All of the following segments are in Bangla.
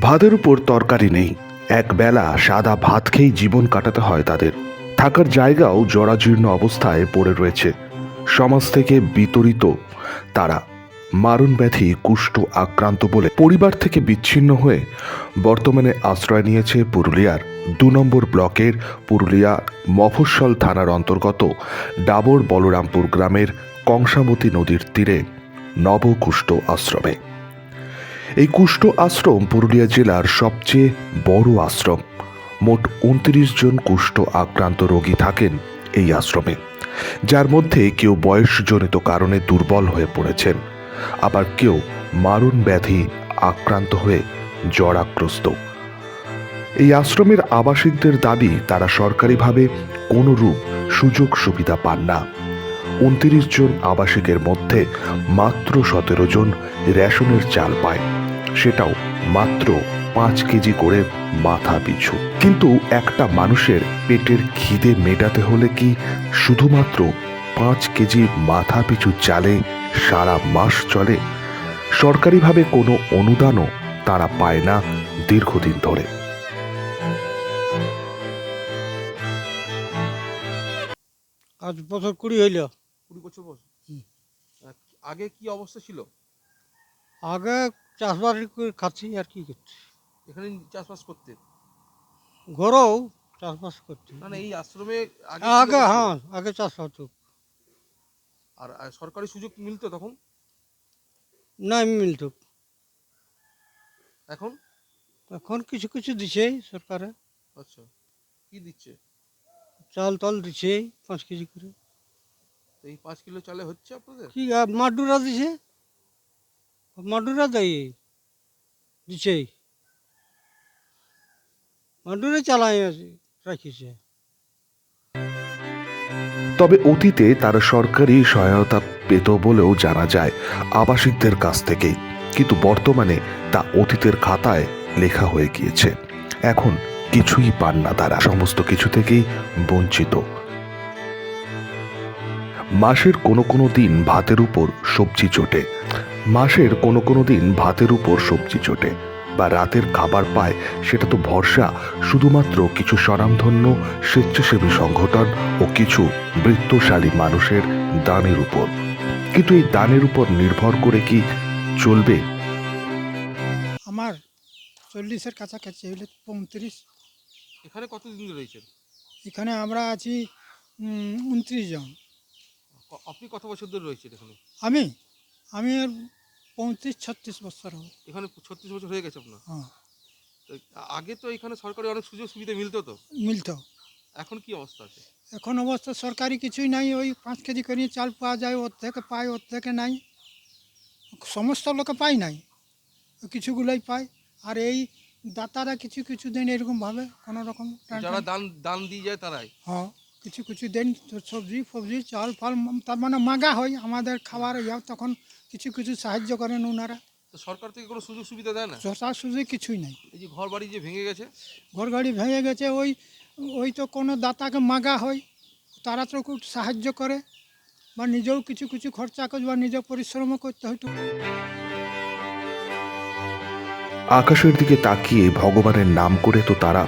ভাতের উপর তরকারি নেই। এক বেলা সাদা ভাত খেয়েই জীবন কাটাতে হয় তাদের। থাকার জায়গাও জরাজীর্ণ অবস্থায় পড়ে রয়েছে। সমাজ থেকে বিতরিত তারা। মারণ ব্যাধি কুষ্ঠ আক্রান্ত বলে পরিবার থেকে বিচ্ছিন্ন হয়ে বর্তমানে আশ্রয় নিয়েছে পুরুলিয়ার দু নম্বর ব্লকের পুরুলিয়া মফস্বল থানার অন্তর্গত ডাবর বলরামপুর গ্রামের কংসাবতী নদীর তীরে নবকুষ্ঠ আশ্রমে। এই কুষ্ঠ আশ্রম পুরুলিয়া জেলার সবচেয়ে বড় আশ্রম। মোট উনত্রিশ জন কুষ্ঠ আক্রান্ত রোগী থাকেন এই আশ্রমে, যার মধ্যে কেউ বয়সজনিত কারণে দুর্বল হয়ে পড়েছেন। আবার কেউ মারণ ব্যাধি আক্রান্ত হয়ে জরাগ্রস্ত এই আশ্রমের আবাসিকদের দাবি, তারা সরকারিভাবে কোনো রূপ সুযোগ সুবিধা পান না। উনত্রিশ জন আবাসিকের মধ্যে মাত্র সতেরো জন রেশনের চাল পায়। সেটাও মাত্র পাঁচ কেজি করে মাথা পিছু। কিন্তু একটা মানুষের পেটের খিদে মেটাতে হলে কি শুধুমাত্র পাঁচ কেজি মাথা পিছু চালে সারা মাস চলে? সরকারিভাবে কোনো অনুদানও তারা পায় না দীর্ঘদিন ধরে। আজ বছর কুড়ি হইল। কুড়ি বছর বয়স। আগে কি অবস্থা ছিল? আগে চাষবাস করে খাচ্ছি আর কি করছি। এখানে চাষবাস করতে? ঘরেও চাষবাস করছি। না না এই আশ্রমে আগে আগে হ্যাঁ আগে চাষ হতো। আর সরকারি সুযোগ মিলতো তখন? নাই মিলত। এখন? এখন কিছু কিছু দিছে সরকারে। আচ্ছা কি দিচ্ছে? চাল টাল দিছে পাঁচ কেজি করে। এই পাঁচ কিলো চালে হচ্ছে আপনাদের? কি মাডুরা দিছে? মাডুরা দেয় দিছে। মাডুরে চালাই রাখিছে। তবে অতীতে তারা সরকারি সহায়তা পেত বলেও জানা যায় আবাসিকদের কাছ থেকেই। কিন্তু বর্তমানে তা অতীতের খাতায় লেখা হয়ে গিয়েছে। এখন কিছুই পান না তারা। সমস্ত কিছু থেকেই বঞ্চিত। মাসের কোনো কোনো দিন ভাতের উপর সবজি চটে। মাসের কোনো কোনো দিন ভাতের উপর সবজি চটে বা রাতের খাবার পায় সেটা তো ভরসা। শুধুমাত্র কিছু স্বনামধন্য স্বেচ্ছাসেবী সংগঠন ও কিছু বৃত্তশালী মানুষের দানের উপর। কিন্তু এই দানের উপর নির্ভর করে কি চলবে? আমার চল্লিশের কাছাকাছি হইলে পঁয়ত্রিশ। এখানে কতদিন রয়েছেন? এখানে আমরা আছি উনত্রিশ জন। আপনি কত বছর ধরে রয়েছেন এখানে? আমি? আমি আর পঁয়ত্রিশ ছত্রিশ বছর হবে। এখানে ছত্রিশ বছর হয়ে গেছে আপনার? হ্যাঁ। আগে তো এখানে সরকারি অনেক সুযোগ সুবিধা মিলতো তো? মিলত। এখন কি অবস্থা আছে? এখন অবস্থা সরকারি কিছুই নাই ওই পাঁচ কেজি করে চাল পাওয়া যায় ওর থেকে পায় ওর থেকে নাই। সমস্ত লোকে পায় নাই কিছুগুলোই পায়। আর এই দাতারা কিছু কিছু দেন এরকমভাবে কোনো রকম যারা দান দান দিয়ে যায় তারাই। হ্যাঁ। কিছু কিছু দেন সবজি ফবজি চাল ফাল তার মানে মাগা হয় আমাদের খাবার ইয়া তখন কিছু কিছু সাহায্য করেন ওনারা তো সরকার থেকে কোনো সুযোগ সুবিধা দেয় না? শশা সুজি কিছুই নাই। এই যে ঘর বাড়ি যে ভেঙে গেছে? ঘর গাড়ি ভেঙে গেছে ওই ওই তো কোনো দাতাকে মাগা হয় তারা তো খুব সাহায্য করে বা নিজেও কিছু কিছু খরচা করে বা নিজেও পরিশ্রমও করতে হয়তো আকাশের দিকে তাকিয়ে ভগবানের নাম করে তো তারা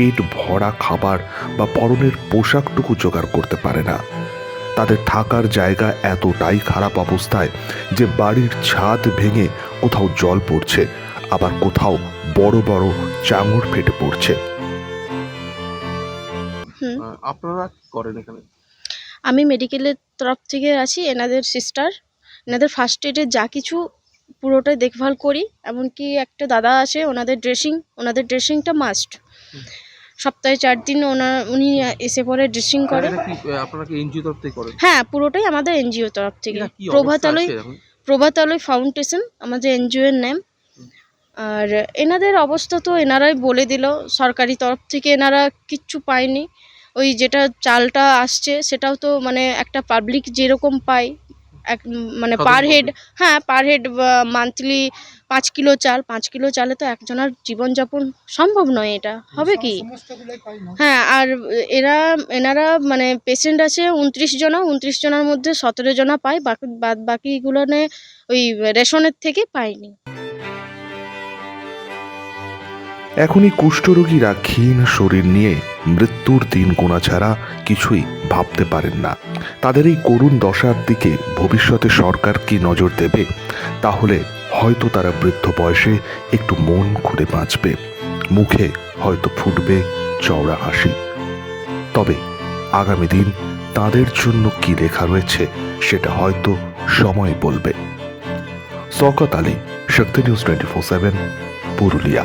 পেট ভরা খাবার বা পরনের পোশাকটুকু জোগাড় করতে পারে না। তাদের থাকার জায়গা এতটাই খারাপ অবস্থায় যে বাড়ির ছাদ ভেঙে কোথাও জল পড়ছে আবার কোথাও বড় বড় চাঙড় ফেটে পড়ছে। হুম। আপনারা করেন এখানে? আমি মেডিকেলের তরফ থেকে আছি এনাদের সিস্টার এনাদের ফার্স্ট এডের যা কিছু পুরোটাই দেখভাল করি এমনকি একটা দাদা আছে ওনাদের ড্রেসিং ওনাদের ড্রেসিংটা মাস্ট সপ্তাহে চার দিন ওনার উনি এসে পরে ড্রেসিং করে এটা কি আহ, আপনারা কি এনজিও তরফ থেকে করেন? হ্যাঁ পুরোটাই আমাদের এনজিও তরফ থেকে। প্রভাতালয় প্রভাতালয় ফাউন্ডেশন আমাদের এনজিও এর নাম। আর এনাদের অবস্থা তো এনারাই বলে দিল সরকারি তরফ থেকে এনারা কিচ্ছু পায়নি। ওই যেটা চালটা আসছে সেটাও তো মানে একটা পাবলিক যেরকম পায় এক মানে পার হেড হ্যাঁ পার হেড মান্থলি পাঁচ কিলো চাল পাঁচ কিলো চালে তো একজনের জীবনযাপন সম্ভব নয় এটা। হবে কি? হ্যাঁ আর এরা এনারা মানে পেশেন্ট আছে উনত্রিশ জনা উনত্রিশ জনার মধ্যে সতেরো জনা পায় বাকি বাদ বাকিগুলো ওই রেশনের থেকে পায়নি। এখনই কুষ্ঠরোগীরা ক্ষীণ শরীর নিয়ে মৃত্যুর দিন গোনা ছাড়া কিছুই ভাবতে পারেন না। তাদের এই করুণ দশার দিকে ভবিষ্যতে সরকার কি নজর দেবে, তাহলে হয়তো তারা বৃদ্ধ বয়সে একটু মন খুলে বাঁচবে। মুখে হয়তো ফুটবে চওড়া হাসি। তবে আগামী দিন তাদের জন্য কি লেখা রয়েছে, সেটা হয়তো সময় বলবে। Shaukat Ali, Shakti news twenty four seven, Purulia.